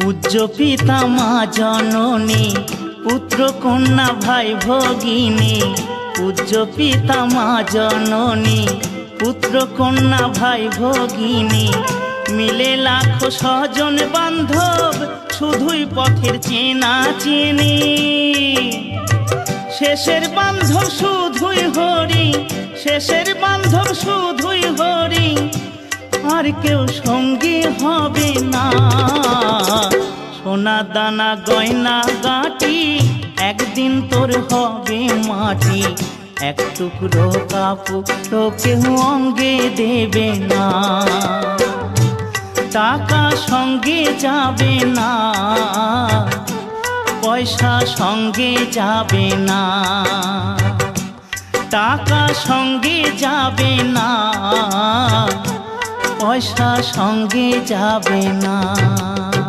পূজ্য পিতা মা জননী, পুত্র কন্যা ভাই ভগিনী, পূজ্য পিতা মা জননী, পুত্র কন্যা ভাই ভগিনী। মিলে লাখো স্বজন বান্ধব, শুধুই পথের চেনা চেনে। শেষের বান্ধব শুধুই হরি, শেষের বান্ধব শুধুই হরি, আর কেউ সঙ্গী হবে না। দানা গয়না গাটি, একদিন তোর হবে মাটি। এক টুকরো কাপড় কেউ অঙ্গে দেবে না। টাকা সঙ্গে যাবে না। পয়সা সঙ্গে যাবে না। টাকা সঙ্গে যাবে না। পয়সা সঙ্গে যাবে না।